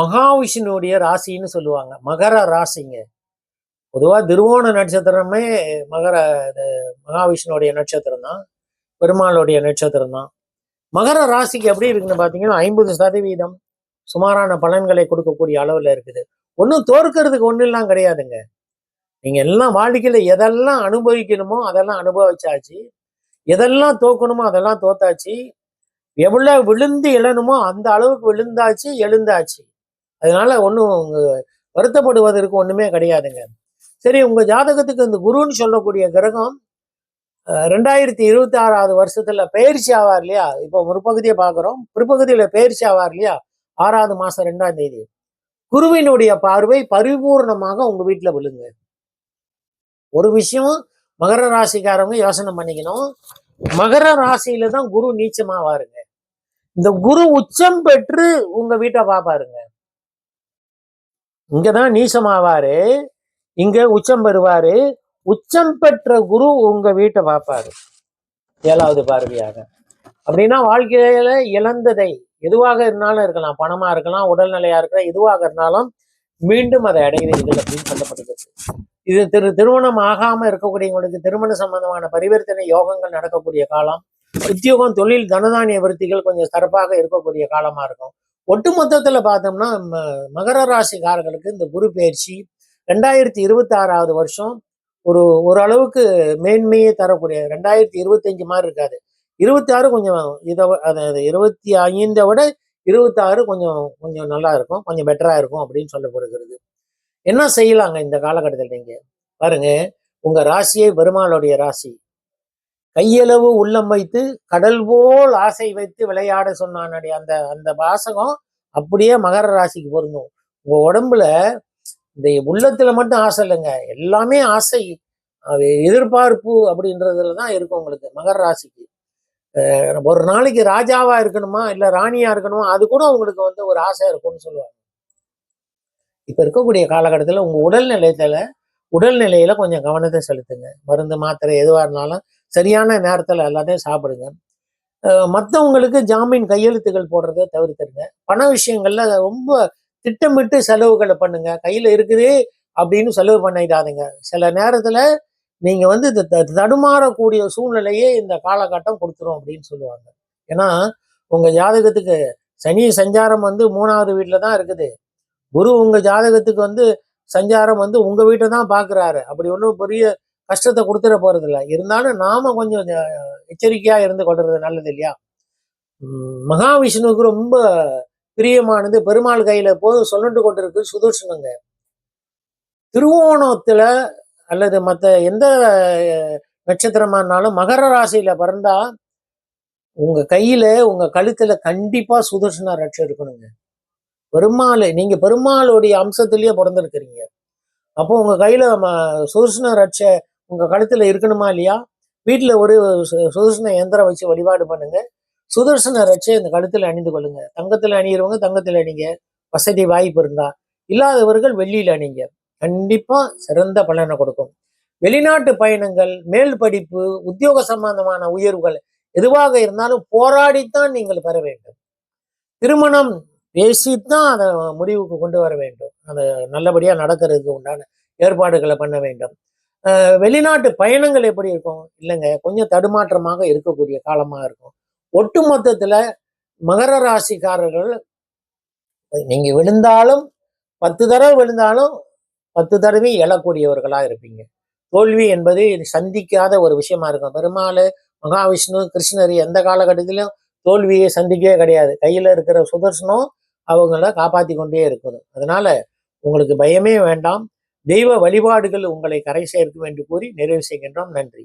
மகாவிஷ்ணுடைய ராசின்னு சொல்லுவாங்க. மகர ராசிங்க. பொதுவா திருவோண நட்சத்திரமே மகர மகாவிஷ்ணுடைய நட்சத்திரம் தான். பெருமாளுடைய நட்சத்திரம் தான். மகர ராசிக்கு எப்படி இருக்குன்னு பார்த்தீங்கன்னா ஐம்பது சதவீதம் சுமாரான பலன்களை கொடுக்கக்கூடிய அளவில் இருக்குது. ஒன்றும் தோற்கிறதுக்கு ஒன்றுலாம் கிடையாதுங்க. நீங்க எல்லாம் வாழ்க்கையில் எதெல்லாம் அனுபவிக்கணுமோ அதெல்லாம் அனுபவிச்சாச்சு. எதெல்லாம் தோக்கணுமோ அதெல்லாம் தோத்தாச்சு. எவ்வளவு விழுந்து எழணுமோ அந்த அளவுக்கு விழுந்தாச்சு எழுந்தாச்சு. அதனால ஒன்றும் வருத்தப்படுவதற்கு ஒண்ணுமே கிடையாதுங்க. சரி உங்க ஜாதகத்துக்கு இந்த குருன்னு சொல்லக்கூடிய கிரகம் அஹ், ரெண்டாயிரத்தி இருபத்தி ஆறாவது வருஷத்துல பயிற்சி ஆவார் இல்லையா? இப்போ ஒரு பகுதியை பார்க்குறோம். பிற்பகுதியில பயிற்சி ஆவார் இல்லையா? ஆறாவது மாசம் ரெண்டாம் தேதி. குருவினுடைய பார்வை பரிபூர்ணமாக உங்க வீட்டுல விழுங்க. ஒரு விஷயம் மகர ராசிக்காரவங்க யோசனை பண்ணிக்கணும். மகர ராசியில தான் குரு நீச்சமாவாருங்க. இந்த குரு உச்சம் பெற்று உங்க வீட்டை பாப்பாருங்க இங்கதான் நீசமாவாரு இங்க உச்சம் பெறுவாரு. உச்சம் பெற்ற குரு உங்க வீட்டை பார்ப்பாரு ஏழாவது பார்வையாக. அப்படின்னா வாழ்க்கையில இழந்ததை எதுவாக இருந்தாலும் இருக்கலாம். பணமா இருக்கலாம் உடல்நிலையா இருக்கலாம் எதுவாக இருந்தாலும் மீண்டும் அதை அடைகிறீர்கள் அப்படின்னு சொல்லப்படுகிறது இது திரு திருமணம் ஆகாம இருக்கக்கூடியவங்களுக்கு திருமண சம்பந்தமான பரிவர்த்தனை யோகங்கள் நடக்கக்கூடிய காலம். உத்தியோகம் தொழில் தனதானிய விருத்திகள் கொஞ்சம் சிறப்பாக இருக்கக்கூடிய காலமா இருக்கும். ஒட்டுமொத்தத்துல பார்த்தோம்னா ம- மகர ராசிக்காரர்களுக்கு இந்த குரு பயிற்சி ரெண்டாயிரத்தி இருபத்தி ஆறாவது வருஷம் ஒரு ஓரளவுக்கு மேன்மையை தரக்கூடிய ரெண்டாயிரத்தி இருபத்தஞ்சு மாதிரி இருக்காது. இருபத்தி ஆறு கொஞ்சம் இதை அதாவது இருபத்தி ஐந்தை விட இருபத்தாறு கொஞ்சம் கொஞ்சம் நல்லா இருக்கும் கொஞ்சம் பெட்டரா இருக்கும் அப்படின்னு சொல்லப்படுகிறது. என்ன செய்யலாங்க இந்த காலகட்டத்தில் நீங்க? பாருங்க உங்க ராசியே பெருமாளுடைய ராசி. கையளவு உள்ளம் வைத்து கடல் போல் ஆசை வைத்து விளையாட சொன்னான் அந்த அந்த வாசகம் அப்படியே மகர ராசிக்கு பொருந்தும். உங்க உடம்புல இந்த உள்ளத்துல மட்டும் ஆசை இல்லைங்க. எல்லாமே ஆசை. அது எதிர்பார்ப்பு அப்படின்றதுல தான் இருக்கும் உங்களுக்கு மகர ராசிக்கு. ஒரு நாளைக்கு ராஜாவா இருக்கணுமா? இல்ல ராணியா இருக்கணுமா? அது கூட உங்களுக்கு வந்து ஒரு ஆசை இருக்கும்னு சொல்லுவாங்க. இப்ப இருக்கக்கூடிய காலகட்டத்துல உங்க உடல் நிலையத்துல உடல்நிலையில கொஞ்சம் கவனத்தை செலுத்துங்க. மருந்து மாத்திரை எதுவா இருந்தாலும் சரியான நேரத்தில் எல்லாத்தையும் சாப்பிடுங்க. மற்றவங்களுக்கு ஜாமீன் கையெழுத்துகள் போடுறதை தவிர்த்துருங்க. பண விஷயங்கள்ல ரொம்ப திட்டமிட்டு செலவுகளை பண்ணுங்க. கையில் இருக்குது அப்படின்னு செலவு பண்ணிடாதுங்க. சில நேரத்தில் நீங்கள் வந்து இந்த த- தடுமாறக்கூடிய சூழ்நிலையே இந்த காலகட்டம் கொடுத்துரும் அப்படின்னு சொல்லுவாங்க. ஏன்னா உங்க ஜாதகத்துக்கு சனி சஞ்சாரம் வந்து மூணாவது வீட்டில் தான் இருக்குது. குரு உங்கள் ஜாதகத்துக்கு வந்து சஞ்சாரம் வந்து உங்க வீட்டை தான் பார்க்குறாரு அப்படி ஒன்றும் பெரிய கஷ்டத்தை கொடுத்துட போறது இல்லை இருந்தாலும் நாம கொஞ்சம் அஹ், எச்சரிக்கையா இருந்து கொள்றது நல்லது இல்லையா? உம், மகாவிஷ்ணுவுக்கு ரொம்ப பிரியமானது பெருமாள் கையில போது சொல்லிட்டு கொண்டிருக்கு சுதர்சனங்க. திருவோணத்துல அல்லது மற்ற எந்த நட்சத்திரமா இருந்தாலும் மகர ராசியில பிறந்தா உங்க கையில உங்க கழுத்துல கண்டிப்பா சுதர்சன ரட்சை இருக்கணுங்க. பெருமாள் நீங்க பெருமாளுடைய அம்சத்திலேயே பிறந்திருக்கிறீங்க. அப்போ உங்க கையில நம்ம சுதர்சன ரட்சை உங்க கழுத்துல இருக்கணுமா இல்லையா? வீட்டுல ஒரு சுதர்சன எந்திரம் வச்சு வழிபாடு பண்ணுங்க. சுதர்சன ரட்சை இந்த கழுத்துல அணிந்து கொள்ளுங்க. தங்கத்துல அணியிறவங்க தங்கத்துல அணிங்க. வசதி வாய்ப்பு இருந்தா. இல்லாதவர்கள் வெள்ளியில அணிங்க. கண்டிப்பா சிறந்த பலனை கொடுக்கும். வெளிநாட்டு பயணங்கள் மேல் படிப்பு உத்தியோக சம்பந்தமான உயர்வுகள் எதுவாக இருந்தாலும் போராடித்தான் நீங்கள் பெற வேண்டும். திருமணம் பேசித்தான் அதை முடிவுக்கு கொண்டு வர வேண்டும். அது நல்லபடியா நடக்கிறதுக்கு உண்டான ஏற்பாடுகளை பண்ண வேண்டும். வெளிநாட்டு பயணங்கள் எப்படி இருக்கும்? இல்லைங்க. கொஞ்சம் தடுமாற்றமாக இருக்கக்கூடிய காலமாக இருக்கும். ஒட்டு மொத்தத்தில் மகர ராசிக்காரர்கள் நீங்க விழுந்தாலும் பத்து தடவை விழுந்தாலும் பத்து தடவை எழக்கூடியவர்களா இருப்பீங்க. தோல்வி என்பது சந்திக்காத ஒரு விஷயமா இருக்கும். பெருமாள் மகாவிஷ்ணு கிருஷ்ணர் எந்த காலகட்டத்திலும் தோல்வியை சந்திக்கவே கிடையாது. கையில் இருக்கிற சுதர்சனம் அவங்கள காப்பாற்றி கொண்டே இருக்கணும் அதனால உங்களுக்கு பயமே வேண்டாம். தெய்வ வழிபாடுகள் உங்களை கரை சேர்க்கும் என்று கூறி நிறைவு செய்கின்றோம். நன்றி.